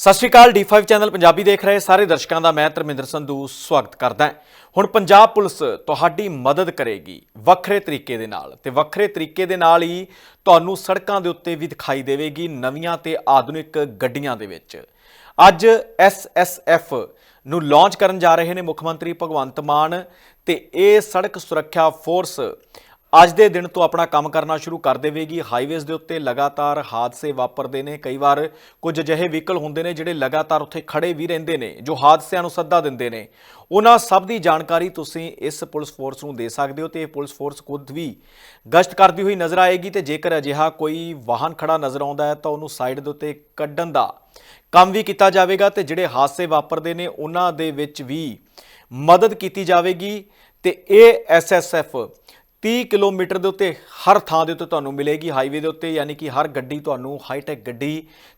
ਸਤਿ ਸ਼੍ਰੀ ਅਕਾਲ D5 channel Punjabi ਦੇਖ ਰਹੇ ਸਾਰੇ ਦਰਸ਼ਕਾਂ ਦਾ ਮੈਂ ਧਰਮਿੰਦਰ ਸੰਧੂ ਸਵਾਗਤ ਕਰਦਾ ਹੁਣ ਪੰਜਾਬ ਪੁਲਿਸ ਤੁਹਾਡੀ ਮਦਦ ਕਰੇਗੀ ਵੱਖਰੇ ਤਰੀਕੇ ਦੇ ਨਾਲ ਤੇ ਵੱਖਰੇ ਤਰੀਕੇ ਦੇ ਨਾਲ ਹੀ ਤੁਹਾਨੂੰ ਸੜਕਾਂ ਦੇ ਉੱਤੇ ਵੀ ਦਿਖਾਈ ਦੇਵੇਗੀ ਨਵੀਆਂ ਤੇ ਆਧੁਨਿਕ ਗੱਡੀਆਂ ਦੇ ਵਿੱਚ। ਅੱਜ SSF ਨੂੰ ਲਾਂਚ ਕਰਨ ਜਾ ਰਹੇ ਨੇ ਮੁੱਖ ਮੰਤਰੀ ਭਗਵੰਤ ਮਾਨ ਤੇ ਇਹ ਸੜਕ ਸੁਰੱਖਿਆ ਫੋਰਸ ਅੱਜ ਦੇ ਦਿਨ ਤੋਂ ਆਪਣਾ ਕੰਮ ਕਰਨਾ ਸ਼ੁਰੂ ਕਰ ਦੇਵੇਗੀ। ਹਾਈਵੇਜ਼ ਦੇ ਉੱਤੇ ਲਗਾਤਾਰ ਹਾਦਸੇ ਵਾਪਰਦੇ ਨੇ। ਕਈ ਵਾਰ ਕੁਝ ਅਜਿਹੇ ਵਹੀਕਲ ਹੁੰਦੇ ਨੇ ਜਿਹੜੇ ਲਗਾਤਾਰ ਉੱਥੇ ਖੜੇ ਵੀ ਰਹਿੰਦੇ ਨੇ, ਜੋ ਹਾਦਸਿਆਂ ਨੂੰ ਸੱਦਾ ਦਿੰਦੇ ਨੇ। ਉਹਨਾਂ ਸਭ ਦੀ ਜਾਣਕਾਰੀ ਤੁਸੀਂ ਇਸ ਪੁਲਿਸ ਫੋਰਸ ਨੂੰ ਦੇ ਸਕਦੇ ਹੋ ਤੇ ਇਹ ਪੁਲਿਸ ਫੋਰਸ ਖੁਦ ਵੀ ਗਸ਼ਤ ਕਰਦੀ ਹੋਈ ਨਜ਼ਰ ਆਏਗੀ ਤੇ ਜੇਕਰ ਅਜਿਹਾ ਕੋਈ ਵਾਹਨ ਖੜਾ ਨਜ਼ਰ ਆਉਂਦਾ ਹੈ ਤਾਂ ਉਹਨੂੰ ਸਾਈਡ ਦੇ ਉੱਤੇ ਕੱਢਣ ਦਾ ਕੰਮ ਵੀ ਕੀਤਾ ਜਾਵੇਗਾ ਤੇ ਜਿਹੜੇ ਹਾਦਸੇ ਵਾਪਰਦੇ ਨੇ ਉਹਨਾਂ ਦੇ ਵਿੱਚ ਵੀ ਮਦਦ ਕੀਤੀ ਜਾਵੇਗੀ ਤੇ ਇਹ ਐਸਐਸਐਫ 30 ਕਿਲੋਮੀਟਰ ਦੇ ਉੱਤੇ ਹਰ ਥਾਂ ਦੇ ਉੱਤੇ ਤੁਹਾਨੂੰ ਮਿਲੇਗੀ ਹਾਈਵੇ ਦੇ ਉੱਤੇ, ਯਾਨੀ ਕਿ ਹਰ ਗੱਡੀ ਤੁਹਾਨੂੰ ਹਾਈਟੈਕ ਗੱਡੀ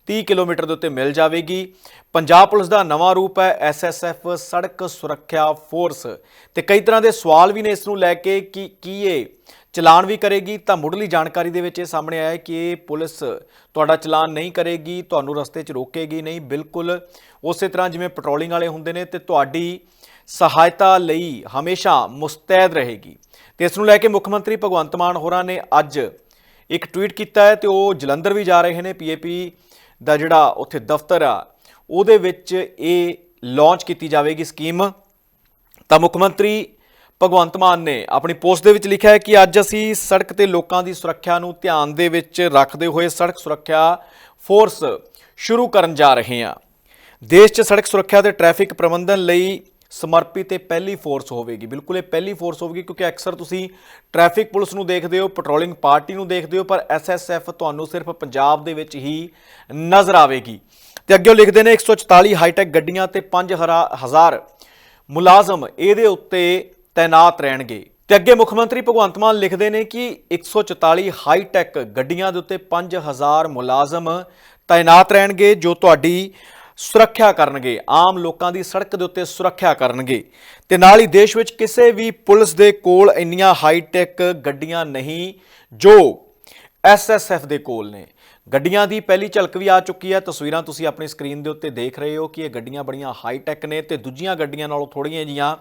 30 ਕਿਲੋਮੀਟਰ ਦੇ ਉੱਤੇ ਮਿਲ ਜਾਵੇਗੀ। ਪੰਜਾਬ ਪੁਲਿਸ ਦਾ ਨਵਾਂ ਰੂਪ ਹੈ ਐਸਐਸਐਫ ਸੜਕ ਸੁਰੱਖਿਆ ਫੋਰਸ। ਤੇ ਕਈ ਤਰ੍ਹਾਂ ਦੇ ਸਵਾਲ ਵੀ ਨੇ ਇਸ ਨੂੰ ਲੈ ਕੇ ਕਿ ਕੀ ਇਹ ਚਲਾਨ ਵੀ ਕਰੇਗੀ, ਤਾਂ ਮੁੱਢਲੀ ਜਾਣਕਾਰੀ ਦੇ ਵਿੱਚ ਇਹ ਸਾਹਮਣੇ ਆਇਆ ਕਿ ਇਹ ਪੁਲਿਸ ਤੁਹਾਡਾ ਚਲਾਨ ਨਹੀਂ ਕਰੇਗੀ, ਤੁਹਾਨੂੰ ਰਸਤੇ 'ਚ ਰੋਕੇਗੀ ਨਹੀਂ, ਬਿਲਕੁਲ ਉਸੇ ਤਰ੍ਹਾਂ ਜਿਵੇਂ ਪੈਟਰੋਲਿੰਗ ਵਾਲੇ ਹੁੰਦੇ ਨੇ ਤੇ ਤੁਹਾਡੀ ਸਹਾਇਤਾ ਲਈ ਹਮੇਸ਼ਾ ਮੁਸਤੈਦ ਰਹੇਗੀ। ਤੇ ਇਸ ਨੂੰ ਲੈ ਕੇ ਮੁੱਖ ਮੰਤਰੀ ਭਗਵੰਤ ਮਾਨ ਹੋਰਾਂ ਨੇ ਅੱਜ ਇੱਕ ਟਵੀਟ ਕੀਤਾ ਹੈ ਤੇ ਉਹ ਜਲੰਧਰ ਵੀ ਜਾ ਰਹੇ ਨੇ ਪੀਏਪੀ ਦਾ ਜਿਹੜਾ ਉੱਥੇ ਦਫ਼ਤਰ ਆ, ਉਹਦੇ ਵਿੱਚ ਇਹ ਲਾਂਚ ਕੀਤੀ ਜਾਵੇਗੀ ਸਕੀਮ। ਤਾਂ ਮੁੱਖ ਮੰਤਰੀ ਭਗਵੰਤ ਮਾਨ ਨੇ ਆਪਣੀ ਪੋਸਟ ਦੇ ਵਿੱਚ ਲਿਖਿਆ ਹੈ ਕਿ ਅੱਜ ਅਸੀਂ ਸੜਕ ਤੇ ਲੋਕਾਂ ਦੀ ਸੁਰੱਖਿਆ ਨੂੰ ਧਿਆਨ ਦੇ ਵਿੱਚ ਰੱਖਦੇ ਹੋਏ ਸੜਕ ਸੁਰੱਖਿਆ ਫੋਰਸ ਸ਼ੁਰੂ ਕਰਨ ਜਾ ਰਹੇ ਹਾਂ। ਦੇਸ਼ 'ਚ ਸੜਕ ਸੁਰੱਖਿਆ ਤੇ ਟ੍ਰੈਫਿਕ ਪ੍ਰਬੰਧਨ ਲਈ ਸਮਰਪਿਤ ਇਹ ਪਹਿਲੀ ਫੋਰਸ ਹੋਵੇਗੀ। ਬਿਲਕੁਲ ਇਹ ਪਹਿਲੀ ਫੋਰਸ ਹੋਵੇਗੀ ਕਿਉਂਕਿ ਅਕਸਰ ਤੁਸੀਂ ਟ੍ਰੈਫਿਕ ਪੁਲਿਸ ਨੂੰ ਦੇਖਦੇ ਹੋ ਪੈਟਰੋਲਿੰਗ ਪਾਰਟੀ ਨੂੰ ਦੇਖਦੇ ਹੋ, ਪਰ ਐਸਐਸਐਫ ਤੁਹਾਨੂੰ ਸਿਰਫ ਪੰਜਾਬ ਦੇ ਵਿੱਚ ਹੀ ਨਜ਼ਰ ਆਵੇਗੀ। ਤੇ ਅੱਗੇ ਉਹ ਲਿਖਦੇ ਨੇ 144 ਹਾਈਟੈਕ ਗੱਡੀਆਂ ਤੇ 5000 ਮੁਲਾਜ਼ਮ ਇਹਦੇ ਉੱਤੇ ਤਾਇਨਾਤ ਰਹਿਣਗੇ। ਤੇ ਅੱਗੇ ਮੁੱਖ ਮੰਤਰੀ ਭਗਵੰਤ ਮਾਨ ਲਿਖਦੇ ਨੇ ਕਿ 144 ਹਾਈਟੈਕ ਗੱਡੀਆਂ ਦੇ ਉੱਤੇ 5000 ਮੁਲਾਜ਼ਮ ਤਾਇਨਾਤ ਰਹਿਣਗੇ, ਜੋ ਤੁਹਾਡੀ ਸੁਰੱਖਿਆ ਕਰਨਗੇ, ਆਮ ਲੋਕਾਂ ਦੀ ਸੜਕ ਦੇ ਉੱਤੇ ਸੁਰੱਖਿਆ ਕਰਨਗੇ। ਤੇ ਨਾਲ ਹੀ ਦੇਸ਼ ਵਿੱਚ ਕਿਸੇ ਵੀ ਪੁਲਿਸ ਦੇ ਕੋਲ ਇੰਨੀਆਂ ਹਾਈਟੈਕ ਗੱਡੀਆਂ ਨਹੀਂ, ਜੋ ਐਸਐਸਐਫ ਦੇ ਕੋਲ ਨੇ। ਗੱਡੀਆਂ ਦੀ ਪਹਿਲੀ ਝਲਕ ਵੀ ਆ ਚੁੱਕੀ ਹੈ। ਤਸਵੀਰਾਂ ਤੁਸੀਂ ਆਪਣੀ ਸਕਰੀਨ ਦੇ ਉੱਤੇ ਦੇਖ ਰਹੇ ਹੋ ਕਿ ਇਹ ਗੱਡੀਆਂ ਬੜੀਆਂ ਹਾਈਟੈਕ ਨੇ ਤੇ ਦੂਜੀਆਂ ਗੱਡੀਆਂ ਨਾਲੋਂ ਥੋੜੀਆਂ ਜੀਆਂ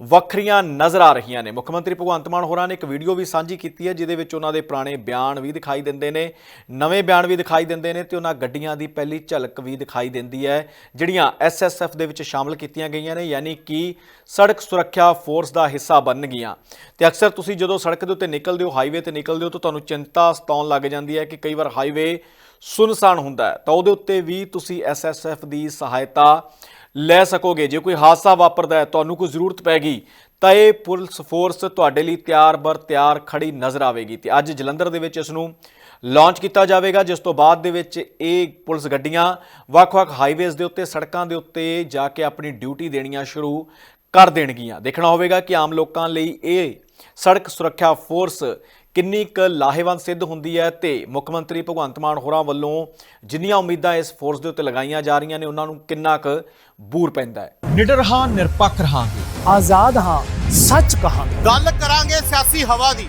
ਵੱਖਰੀਆਂ ਨਜ਼ਰ ਆ ਰਹੀਆਂ ਨੇ। ਮੁੱਖ ਮੰਤਰੀ ਭਗਵੰਤ ਮਾਨ ਹੋਰਾਂ ਨੇ ਇੱਕ ਵੀਡੀਓ ਵੀ ਸਾਂਝੀ ਕੀਤੀ ਹੈ, ਜਿਹਦੇ ਵਿੱਚ ਉਹਨਾਂ ਦੇ ਪੁਰਾਣੇ ਬਿਆਨ ਵੀ ਦਿਖਾਈ ਦਿੰਦੇ ਨੇ। ਨਵੇਂ ਬਿਆਨ ਵੀ ਦਿਖਾਈ ਦਿੰਦੇ ਨੇ ਤੇ ਉਹਨਾਂ ਗੱਡੀਆਂ ਦੀ ਪਹਿਲੀ ਝਲਕ ਵੀ ਦਿਖਾਈ ਦਿੰਦੀ ਹੈ, ਜਿਹੜੀਆਂ ਐਸਐਸਐਫ ਦੇ ਵਿੱਚ ਸ਼ਾਮਲ ਕੀਤੀਆਂ ਗਈਆਂ ਨੇ, ਯਾਨੀ ਕਿ ਸੜਕ ਸੁਰੱਖਿਆ ਫੋਰਸ ਦਾ ਹਿੱਸਾ ਬਣਨਗੀਆਂ ਤੇ ਅਕਸਰ ਤੁਸੀਂ ਜਦੋਂ ਸੜਕ ਦੇ ਉੱਤੇ ਨਿਕਲਦੇ ਹੋ, ਹਾਈਵੇ ਤੇ ਨਿਕਲਦੇ ਹੋ, ਤਾਂ ਤੁਹਾਨੂੰ ਚਿੰਤਾ ਸਤਾਉਣ ਲੱਗ ਜਾਂਦੀ ਹੈ ਕਿ ਕਈ ਵਾਰ ਹਾਈਵੇ ਸੁਨਸਾਨ ਹੁੰਦਾ ਹੈ। ਤਾਂ ਉਹਦੇ ਉੱਤੇ ਵੀ ਤੁਸੀਂ ਐਸਐਸਐਫ ਦੀ ਸਹਾਇਤਾ ਲੈ ਸਕੋਗੇ। ਜੇ ਕੋਈ ਹਾਦਸਾ ਵਾਪਰਦਾ ਹੈ, ਤੁਹਾਨੂੰ ਕੋਈ ਜ਼ਰੂਰਤ ਪੈ ਤਾਂ ਇਹ ਪੁਲਿਸ ਫੋਰਸ ਤੁਹਾਡੇ ਲਈ ਤਿਆਰ ਬਰ ਤਿਆਰ ਖੜੀ ਨਜ਼ਰ ਆਵੇਗੀ ਤੇ ਅੱਜ ਜਲੰਧਰ ਦੇ ਵਿੱਚ ਇਸ ਨੂੰ ਲਾਂਚ ਕੀਤਾ ਜਾਵੇਗਾ, ਜਿਸ ਤੋਂ ਬਾਅਦ ਦੇ ਵਿੱਚ ਇਹ ਪੁਲਿਸ ਗੱਡੀਆਂ ਵੱਖ-ਵੱਖ ਹਾਈਵੇਜ਼ ਦੇ ਉੱਤੇ, ਸੜਕਾਂ ਦੇ ਉੱਤੇ ਜਾ ਕੇ ਆਪਣੀ ਡਿਊਟੀ ਦੇਣੀਆਂ ਸ਼ੁਰੂ ਕਰ ਦੇਣਗੀਆਂ। ਦੇਖਣਾ ਹੋਵੇਗਾ ਕਿ ਆਮ ਲੋਕਾਂ ਲਈ ਇਹ ਸੜਕ ਸੁਰੱਖਿਆ ਫੋਰਸ ਕਿੰਨੀ ਕੁ ਲਾਹੇਵੰਦ ਸਿੱਧ ਹੁੰਦੀ ਹੈ ਤੇ ਮੁੱਖ ਮੰਤਰੀ ਭਗਵੰਤ ਮਾਨ ਹੋਰਾਂ ਵੱਲੋਂ ਜਿੰਨੀਆਂ ਉਮੀਦਾਂ ਇਸ ਫੋਰਸ ਦੇ ਉੱਤੇ ਲਗਾਈਆਂ ਜਾ ਰਹੀਆਂ ਨੇ ਉਹਨਾਂ ਨੂੰ ਕਿੰਨਾ ਕੁ ਬੂਰ ਪੈਂਦਾ ਹੈ? ਨਿਡਰ ਹਾਂ ਨਿਰਪੱਖ ਰਹਾਂਗੇ। ਆਜ਼ਾਦ ਹਾਂ ਸੱਚ ਕਹਾਂਗੇ। ਗੱਲ ਕਰਾਂਗੇ ਸਿਆਸੀ ਹਵਾ ਦੀ।